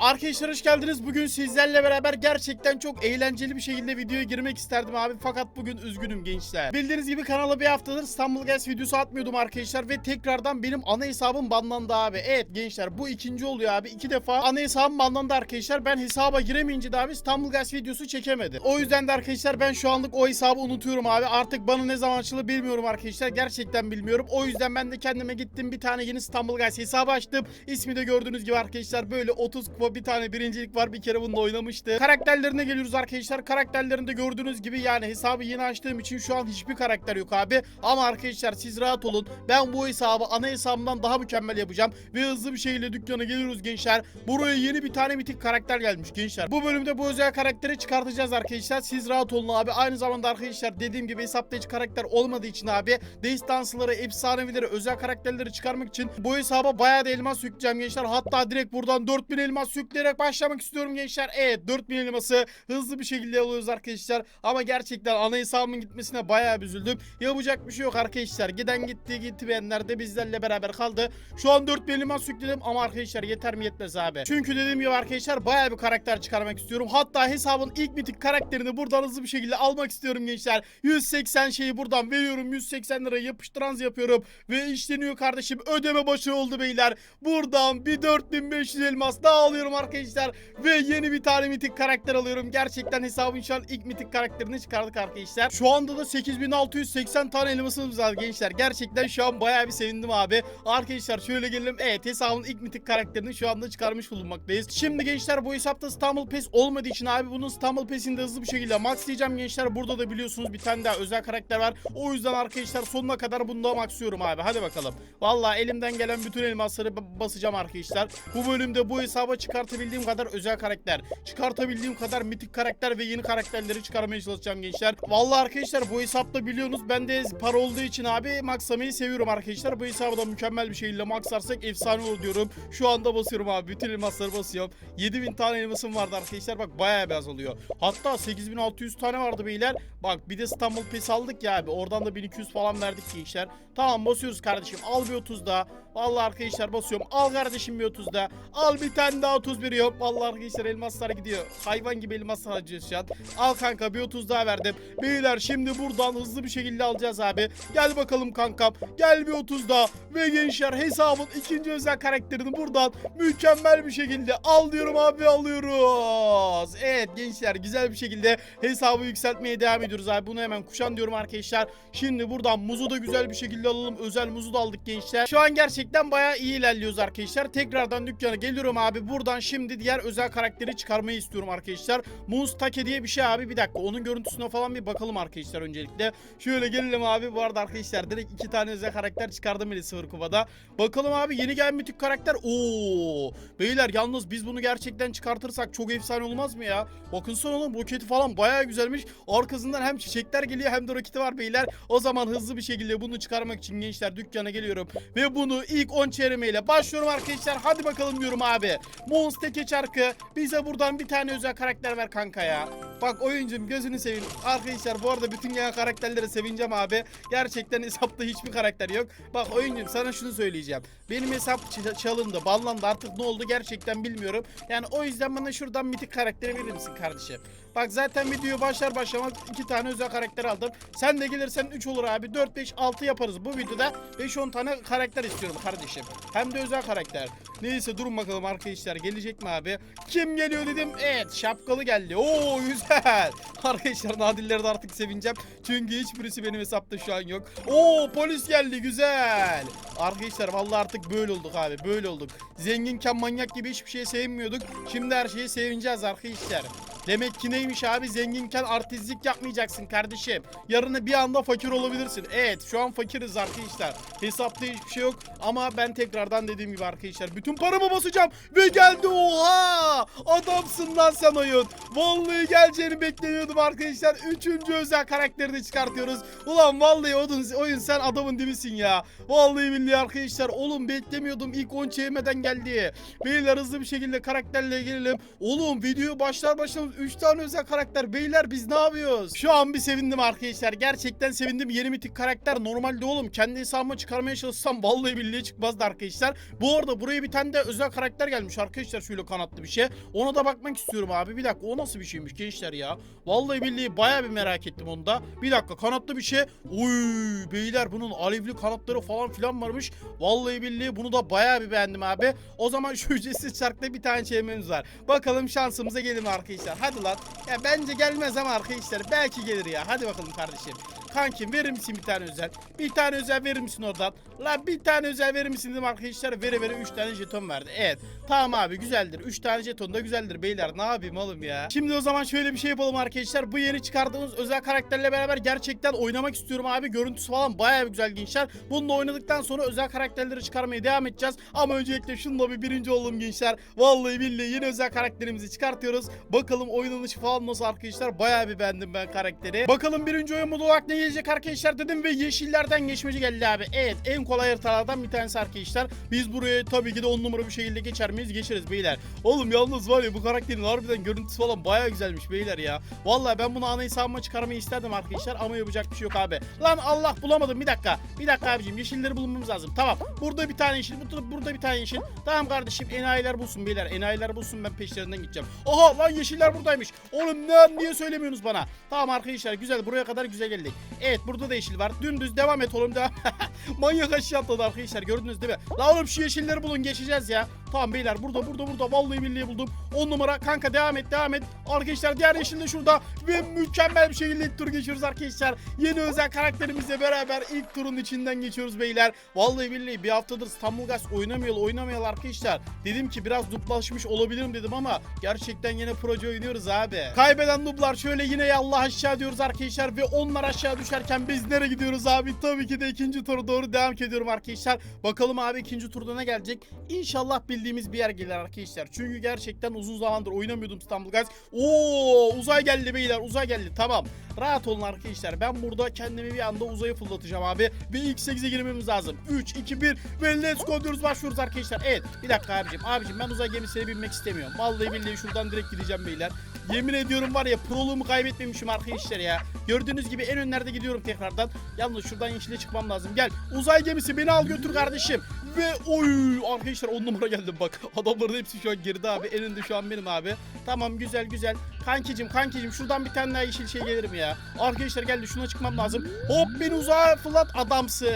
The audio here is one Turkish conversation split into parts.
Arkadaşlar hoş geldiniz. Bugün sizlerle beraber gerçekten çok eğlenceli bir şekilde videoya girmek isterdim abi. Fakat bugün üzgünüm gençler. Bildiğiniz gibi kanala bir haftadır İstanbul Guys videosu atmıyordum arkadaşlar. Ve tekrardan benim ana hesabım banlandı abi. Evet gençler bu ikinci oluyor abi. İki defa ana hesabım banlandı arkadaşlar. Ben hesaba giremeyince de abi İstanbul Guys videosu çekemedi. O yüzden de arkadaşlar ben şu anlık o hesabı unutuyorum abi. Artık bana ne zaman açılır bilmiyorum arkadaşlar. Gerçekten bilmiyorum. O yüzden ben de kendime gittim bir tane yeni İstanbul Guys hesabı açtım. İsmi de gördüğünüz gibi arkadaşlar böyle 30 kupa bir tane birincilik var. Bir kere bununla oynamıştı. Karakterlerine geliyoruz arkadaşlar. Karakterlerinde gördüğünüz gibi yani hesabı yeni açtığım için şu an hiçbir karakter yok abi. Ama arkadaşlar siz rahat olun. Ben bu hesabı ana hesabımdan daha mükemmel yapacağım. Ve hızlı bir şekilde dükkana geliyoruz gençler. Buraya yeni bir tane mitik karakter gelmiş gençler. Bu bölümde bu özel karakteri çıkartacağız arkadaşlar. Siz rahat olun abi. Aynı zamanda arkadaşlar dediğim gibi hesapta hiç karakter olmadığı için abi destansıları, efsanevileri, özel karakterleri çıkarmak için bu hesaba bayağı da elmas yükleyeceğim gençler. Hatta direkt buradan 4000 elmas yükleyerek başlamak istiyorum gençler. Evet 4000 elması hızlı bir şekilde alıyoruz arkadaşlar. Ama gerçekten ana hesabımın gitmesine bayağı üzüldüm. Yapacak bir şey yok arkadaşlar. Giden gitti gitmeyenler de bizlerle beraber kaldı. Şu an 4000 elmas yükledim ama arkadaşlar yeter mi yetmez abi. Çünkü dediğim gibi arkadaşlar bayağı bir karakter çıkarmak istiyorum. Hatta hesabın ilk mitik karakterini buradan hızlı bir şekilde almak istiyorum gençler. 180 şeyi buradan veriyorum. 180 lira yapıştıranz yapıyorum. Ve işleniyor kardeşim. Ödeme başı oldu beyler. Buradan bir 4500 elmas daha alıyorum arkadaşlar. Ve yeni bir tane mitik karakter alıyorum. Gerçekten hesabın şu an ilk mitik karakterini çıkardık arkadaşlar. Şu anda da 8680 tane elmasımız var gençler. Gerçekten şu an bayağı bir sevindim abi. Arkadaşlar şöyle gelelim. Evet hesabın ilk mitik karakterini şu anda çıkarmış bulunmaktayız. Şimdi gençler bu hesapta İstanbul Pes olmadığı için abi bunun İstanbul Pes'ini de hızlı bir şekilde maxlayacağım gençler. Burada da biliyorsunuz bir tane daha özel karakter var. O yüzden arkadaşlar sonuna kadar bunu da maxlıyorum abi. Hadi bakalım. Vallahi elimden gelen bütün elmasları basacağım arkadaşlar. Bu bölümde bu hesaba çıkartabildiğim kadar özel karakter, çıkartabildiğim kadar mitik karakter ve yeni karakterleri çıkarmaya çalışacağım gençler. Vallahi arkadaşlar bu hesapta biliyorsunuz ben de para olduğu için abi maxlamayı seviyorum arkadaşlar. Bu hesabı da mükemmel bir şekilde maxlarsak efsane olur diyorum. Şu anda basıyorum abi. Bütün elmasları basıyorum. 7000 tane elmasım vardı arkadaşlar. Bak bayağı bir azalıyor. Hatta 8600 tane vardı beyler. Bak bir de İstanbul Pes aldık ya abi. Oradan da 1200 falan verdik gençler. Tamam basıyoruz kardeşim. Al bir 30 daha. Vallahi arkadaşlar basıyorum. Al kardeşim bir 30 daha. Al bir tane daha 30 veriyorum. Vallahi arkadaşlar elmaslar gidiyor. Hayvan gibi elmas harcıyoruz şu an. Al kanka bir 30 daha verdim. Beyler şimdi buradan hızlı bir şekilde alacağız abi. Gel bakalım kankam. Gel bir 30 daha. Ve gençler hesabın ikinci özel karakterini buradan mükemmel bir şekilde al diyorum abi alıyoruz. Evet gençler güzel bir şekilde hesabı yükseltmeye devam ediyoruz abi. Bunu hemen kuşan diyorum arkadaşlar. Şimdi buradan muzu da güzel bir şekilde alalım. Özel muzu da aldık gençler. Şu an gerçekten bayağı iyi ilerliyoruz arkadaşlar. Tekrardan dükkana geliyorum abi. Buradan şimdi diğer özel karakteri çıkarmayı istiyorum arkadaşlar. Muz Take diye bir şey abi. Bir dakika onun görüntüsüne falan bir bakalım arkadaşlar öncelikle. Şöyle gelelim abi. Bu arada arkadaşlar direkt iki tane özel karakter çıkardım bile sıfır kubada. Bakalım abi yeni gelen mitik karakter. Oo! Beyler yalnız biz bunu gerçekten çıkartırsak çok efsane olmaz mı ya? Bakın son oğlum roketi falan bayağı güzelmiş. Arkasından hem çiçekler geliyor hem de roketi var beyler. O zaman hızlı bir şekilde bunu çıkarmak için gençler dükkana geliyorum. Ve bunu ilk 10 çeyremeyle başlıyorum arkadaşlar. Hadi bakalım diyorum abi. Monsteke çarkı bize buradan bir tane özel karakter ver kanka ya. Bak oyuncum gözünü seveyim. Arkadaşlar bu arada bütün gelen karakterlere sevineceğim abi. Gerçekten hesapta hiçbir karakter yok. Bak oyuncum sana şunu söyleyeceğim. Benim hesap çalındı, banlandı artık ne oldu gerçekten bilmiyorum. Yani o yüzden bana şuradan mitik karakteri verir misin kardeşim? Bak zaten video başlar başlamaz iki tane özel karakter aldım. Sen de gelirsen 3 olur abi. 4, 5, 6 yaparız. Bu videoda 5-10 tane karakter istiyorum kardeşim. Hem de özel karakter. Neyse durun bakalım arkadaşlar. Gelecek mi abi? Kim geliyor dedim. Evet şapkalı geldi. Oo güzel. Arkadaşlar nadirleri de artık sevineceğim. Çünkü hiçbirisi benim hesapta şu an yok. Oo polis geldi güzel. Arkadaşlar vallahi artık böyle olduk abi. Böyle olduk. Zenginken manyak gibi hiçbir şey sevmiyorduk. Şimdi her şeyi sevineceğiz arkadaşlar. Demek ki neymiş abi zenginken artistlik yapmayacaksın kardeşim. Yarın bir anda fakir olabilirsin. Evet şu an fakiriz arkadaşlar. Hesapta hiçbir şey yok ama ben tekrardan dediğim gibi arkadaşlar bütün paramı basacağım ve geldi oha adamsın lan sen oyun. Vallahi geleceğini beklemiyordum arkadaşlar. Üçüncü özel karakteri de çıkartıyoruz. Ulan vallahi oyun, oyun sen adamın dibisin ya. Vallahi billahi arkadaşlar. Oğlum beklemiyordum. İlk 10 çevirmeden geldi. Beyler hızlı bir şekilde karakterle gelelim. Oğlum video başlar başlamaz 3 tane özel karakter. Beyler biz ne yapıyoruz? Şu an bir sevindim arkadaşlar. Gerçekten sevindim. Yeni mitik karakter. Normalde oğlum kendi hesabıma çıkarmaya çalışsam vallahi billahi çıkmazdı arkadaşlar. Bu arada buraya bir tane de özel karakter gelmiş arkadaşlar. Şöyle kanatlı bir şey. Ona da bakmak istiyorum abi. Bir dakika o nasıl bir şeymiş gençler ya? Vallahi billahi baya bir merak ettim onu da. Bir dakika kanatlı bir şey. Uy beyler bunun alevli kanatları falan filan varmış. Vallahi billahi bunu da baya bir beğendim abi. O zaman şu ücretsiz çarkta bir tane çevirmemiz var. Bakalım şansımıza gelir mi arkadaşlar? Hadi lan. Ya bence gelmez ama arkadaşlar belki gelir ya. Hadi bakalım kardeşim. Kankim verir misin bir tane özel? Bir tane özel verir misin oradan? La bir tane özel verir misin dedim arkadaşlar. Vere vere 3 tane jeton verdi. Evet. Tamam abi güzeldir. 3 tane jeton da güzeldir beyler. Ne yapayım oğlum ya? Şimdi o zaman şöyle bir şey yapalım arkadaşlar. Bu yeni çıkardığımız özel karakterle beraber gerçekten oynamak istiyorum abi. Görüntüsü falan bayağı bir güzel gençler. Bununla oynadıktan sonra özel karakterleri çıkarmaya devam edeceğiz. Ama öncelikle şununla bir birinci olalım gençler. Vallahi billahi yeni özel karakterimizi çıkartıyoruz. Bakalım oynanışı falan nasıl arkadaşlar. Bayağı bir beğendim ben karakteri. Bakalım birinci oyun modu olarak ne gelecek arkadaşlar dedim ve yeşillerden geçmeci geldi abi. Evet en kolay haritalardan bir tanesi arkadaşlar. Biz buraya tabii ki de 10 numara bir şekilde geçer miyiz? Geçeriz beyler. Oğlum yalnız var ya bu karakterin harbiden görüntüsü falan bayağı güzelmiş beyler ya. Vallahi ben bunu ana hesabıma çıkarmayı isterdim arkadaşlar ama yapacak bir şey yok abi. Lan Allah bulamadım bir dakika. Bir dakika abicim yeşilleri bulmamız lazım. Tamam. Burada bir tane yeşil, burada bir tane yeşil. Tamam kardeşim enayiler bulsun beyler. Enayiler bulsun ben peşlerinden gideceğim. Oha lan yeşiller buradaymış. Oğlum ne niye söylemiyorsunuz bana? Tamam arkadaşlar güzel buraya kadar güzel geldik. Evet burada da yeşil var. Dümdüz devam et oğlum devam. Manyak aşağı atladı arkadaşlar gördünüz değil mi? La oğlum şu yeşilleri bulun geçeceğiz ya. Tamam beyler burada burada burada vallahi billahi buldum. 10 numara kanka devam et devam et. Arkadaşlar diğer yeşil de şurada ve mükemmel bir şekilde tur geçiyoruz arkadaşlar. Yeni özel karakterimizle beraber ilk turun içinden geçiyoruz beyler. Vallahi billahi bir haftadır İstanbul Gaz oynamayalı oynamayalı arkadaşlar. Dedim ki biraz duplaşmış olabilirim dedim ama gerçekten yine proje oynuyoruz abi. Kaybeden dublar şöyle yine yallah aşağı diyoruz arkadaşlar ve onlar aşağı düşerken biz nereye gidiyoruz abi? Tabii ki de ikinci tura doğru devam ediyorum arkadaşlar. Bakalım abi ikinci turda ne gelecek? İnşallah bildiğimiz bir yer gelir arkadaşlar. Çünkü gerçekten uzun zamandır oynamıyordum İstanbul Gaz. Oo uzay geldi beyler uzay geldi tamam. Rahat olun arkadaşlar. Ben burada kendimi bir anda uzaya fırlatacağım abi. Ve ilk 8'e girmemiz lazım. 3, 2, 1 ve let's go diyoruz başlıyoruz arkadaşlar. Evet bir dakika abicim. Abicim ben uzay gemisine binmek istemiyorum. Vallahi billahi şuradan direkt gideceğim beyler. Yemin ediyorum var ya proluğumu kaybetmemişim arkadaşlar ya. Gördüğünüz gibi en önlerde gidiyorum tekrardan. Yalnız şuradan yeşile çıkmam lazım. Gel uzay gemisi beni al götür kardeşim. Ve oy arkadaşlar 10 numara geldim bak. Adamların hepsi şu an geride abi. En önde şu an benim abi. Tamam güzel güzel. Kankicim kankicim şuradan bir tane daha yeşil şey gelir mi ya? Arkadaşlar geldi şuna çıkmam lazım. Hop beni uzağa fırlat adamsın.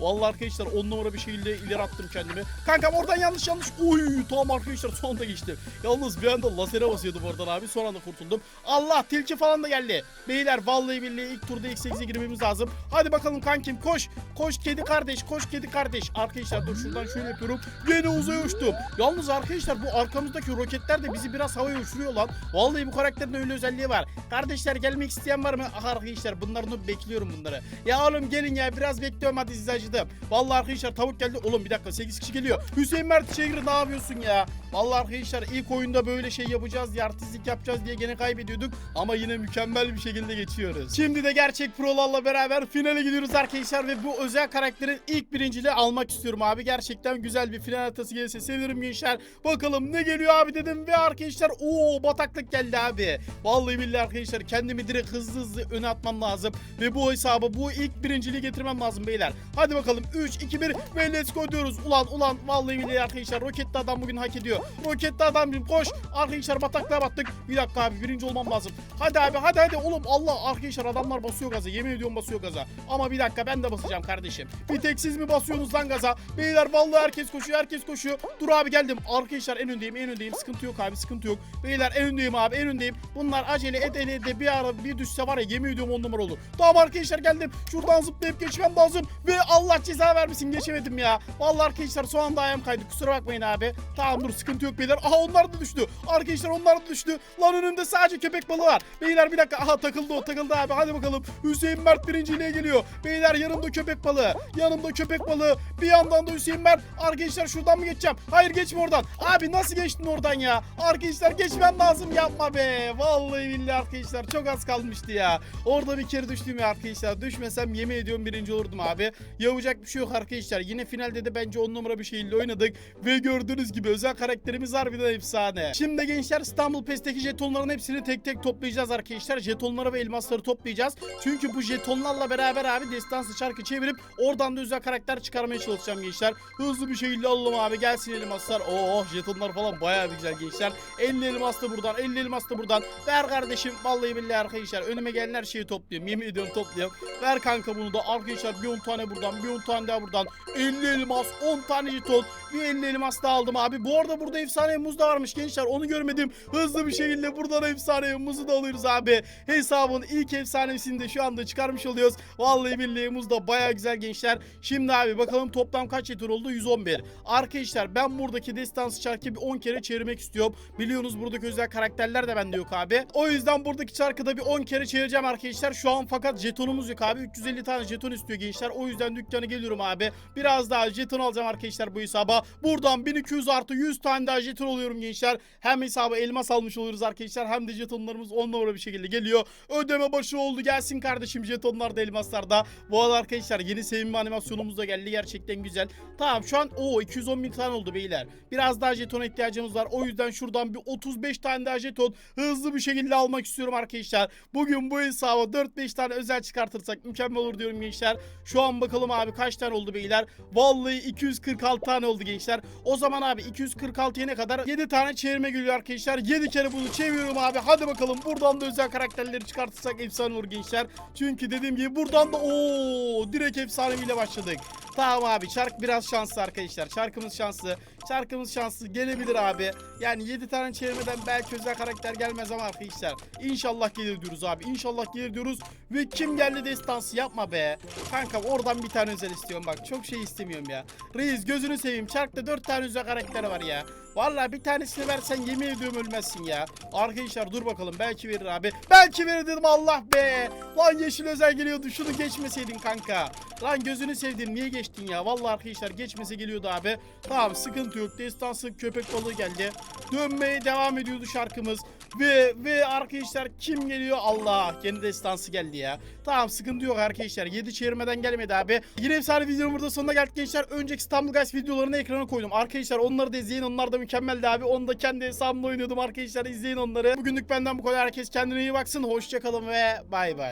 Vallahi arkadaşlar 10 numara bir şekilde ileri attım kendimi. Kankam oradan yanlış yanlış. Uy tamam arkadaşlar son anda geçtim. Yalnız bir anda lazere basıyordum oradan abi. Son anda kurtuldum. Allah tilki falan da geldi. Beyler vallahi billahi ilk turda ilk 8'e girmemiz lazım. Hadi bakalım kankim koş. Koş kedi kardeş koş kedi kardeş. Arkadaşlar dur şuradan şöyle yapıyorum. Gene uzaya uçtum. Yalnız arkadaşlar bu arkamızdaki roketler de bizi biraz havaya uçuruyor lan. Vallahi bu karakterin öyle özelliği var. Kardeşler gelmek isteyen var mı? Ah arkadaşlar bunları bekliyorum bunları. Ya oğlum gelin ya biraz bekliyorum hadi sizi acıdım. Vallahi arkadaşlar tavuk geldi. Oğlum bir dakika 8 kişi geliyor. Hüseyin Mert Çeviri ne yapıyorsun ya? Vallahi arkadaşlar ilk oyunda böyle şey yapacağız diye artistlik yapacağız diye gene kaybediyorduk. Ama yine mükemmel bir şekilde geçiyoruz. Şimdi de gerçek prolarla beraber finale gidiyoruz arkadaşlar ve bu özel karakterin ilk birinciliği almak istiyorum abi. Gerçekten güzel bir final haritası gelirse sevinirim gençler. Bakalım ne geliyor abi dedim ve arkadaşlar o bataklık geldi abi. Vallahi billahi arkadaşlar kendimi direkt hızlı hızlı öne atmam lazım. Ve bu hesabı bu ilk birinciliği getirmem lazım beyler. Hadi bakalım 3, 2, 1 ve let's go diyoruz. Ulan ulan vallahi billahi arkadaşlar roketli adam bugün hak ediyor. Roketli adam benim koş. Arkadaşlar bataklığa battık. Bir dakika abi birinci olmam lazım. Hadi abi hadi hadi oğlum Allah arkadaşlar adamlar basıyor gaza. Yemin ediyorum basıyor gaza. Ama bir dakika ben de basacağım kardeşim. Bir tek siz mi basıyorsunuz lan gaza? Beyler vallahi herkes koşuyor herkes koşuyor. Dur abi geldim. Arkadaşlar en öndeyim en öndeyim. Sıkıntı yok abi sıkıntı yok. Beyler en öndeyim abi en öndeyim. Bunlar acele ede ede bir ara bir düşse var ya yemin ediyorum on numara olur. Tamam arkadaşlar geldim. Şuradan zıplayıp geçmem lazım. Ve Allah Allah ceza vermesin geçemedim ya. Vallahi arkadaşlar son anda ayağım kaydı. Kusura bakmayın abi. Tamam dur sıkıntı yok beyler. Aha onlar da düştü. Arkadaşlar onlar da düştü. Lan önümde sadece köpek balığı var. Beyler bir dakika. Aha takıldı o takıldı abi. Hadi bakalım. Hüseyin Mert birinciliğe geliyor. Beyler yanımda köpek balığı. Yanımda köpek balığı. Bir yandan da Hüseyin Mert. Arkadaşlar şuradan mı geçeceğim? Hayır geçme oradan. Abi nasıl geçtin oradan ya? Arkadaşlar geçmem lazım yapma be. Vallahi billahi arkadaşlar çok az kalmıştı ya. Orada bir kere düştüm ya arkadaşlar. Düşmesem yemin ediyorum birinci olurdum abi. Yapacak bir şey yok arkadaşlar. Yine finalde de bence 10 numara bir şeyle oynadık. Ve gördüğünüz gibi özel karakterimiz harbiden efsane. Şimdi gençler İstanbul PES'teki jetonların hepsini tek tek toplayacağız arkadaşlar. Jetonları ve elmasları toplayacağız. Çünkü bu jetonlarla beraber abi destansı çarkı çevirip oradan da özel karakter çıkarmaya çalışacağım gençler. Hızlı bir şekilde alalım abi. Gelsin elmaslar. Oo jetonlar falan bayağı güzel gençler. 50 elmas da buradan. 50 elmas da buradan. Ver kardeşim. Vallahi billahi arkadaşlar. Önüme gelen her şeyi topluyorum. Yemin ediyorum topluyorum. Ver kanka bunu da. Arkadaşlar bir 10 tane buradan. Bir 10 tane daha buradan. 50 elmas. 10 tane jeton. Bir 50 elmas da aldım abi. Bu arada burada efsane muz da varmış gençler. Onu görmedim. Hızlı bir şekilde buradan efsane muzu da alıyoruz abi. Hesabın ilk efsanesini de şu anda çıkarmış oluyoruz. Vallahi billahi muz da baya güzel gençler. Şimdi abi bakalım toplam kaç jeton oldu? 111. Arkadaşlar ben buradaki destansı çarkı bir 10 kere çevirmek istiyorum. Biliyorsunuz buradaki özel karakterler de bende yok abi. O yüzden buradaki çarkı da bir 10 kere çevireceğim arkadaşlar. Şu an fakat jetonumuz yok abi. 350 tane jeton istiyor gençler. O yüzden dükkana geliyorum abi. Biraz daha jeton alacağım arkadaşlar bu hesaba. Buradan 1200 artı 100 tane daha jeton alıyorum gençler. Hem hesaba elmas almış oluruz arkadaşlar. Hem de jetonlarımız 10 numara bir şekilde geliyor. Ödeme başı oldu. Gelsin kardeşim jetonlar da elmaslar da. Bu arada arkadaşlar yeni sevinme animasyonumuz da geldi. Gerçekten güzel. Tamam şu an o 210 bin tane oldu beyler. Biraz daha jetona ihtiyacımız var. O yüzden şuradan bir 35 tane daha jeton hızlı bir şekilde almak istiyorum arkadaşlar. Bugün bu hesaba 4-5 tane özel çıkartırsak mükemmel olur diyorum gençler. Şu an bakalım abi kaç tane oldu beyler. Vallahi 246 tane oldu gençler. O zaman abi 246'ya ne kadar? 7 tane çevirme geliyor arkadaşlar. 7 kere bunu çeviriyorum abi. Hadi bakalım buradan da özel karakterleri çıkartırsak efsane olur gençler. Çünkü dediğim gibi buradan da ooo direkt efsaneviyle başladık. Tamam abi çark biraz şanslı arkadaşlar. Çarkımız şanslı. Çarkımız şanslı gelebilir abi. Yani 7 tane çevirmeden belki özel karakter gelmez ama arkadaşlar. İnşallah gelir diyoruz abi. İnşallah gelir diyoruz. Ve kim geldi destansı yapma be. Kanka oradan bir tane özel istiyorum bak. Çok şey istemiyorum ya. Reis gözünü seveyim. Çarkta 4 tane özel karakter var ya. Vallahi bir tanesini versen yemin ediyorum ölmezsin ya. Arkadaşlar dur bakalım belki verir abi. Belki verir dedim Allah be. Lan yeşil özel geliyordu şunu geçmeseydin kanka. Lan gözünü sevdim niye geçtin ya? Vallahi arkadaşlar geçmese geliyordu abi. Tamam sıkıntı yok. Destansı köpek balığı geldi. Dönmeye devam ediyordu şarkımız. Ve ve arkadaşlar kim geliyor? Allah yeni destansı geldi ya. Tamam sıkıntı yok arkadaşlar. 7 çevirmeden gelmedi abi. Yine efsane videonun burada sonuna geldik gençler. Önceki İstanbul Guys videolarını ekrana koydum. Arkadaşlar onları da izleyin. Onlar da mükemmeldi abi. Onu da kendi hesabımda oynuyordum arkadaşlar. izleyin onları. Bugünlük benden bu kadar. Herkes kendine iyi baksın. Hoşçakalın ve bay bay.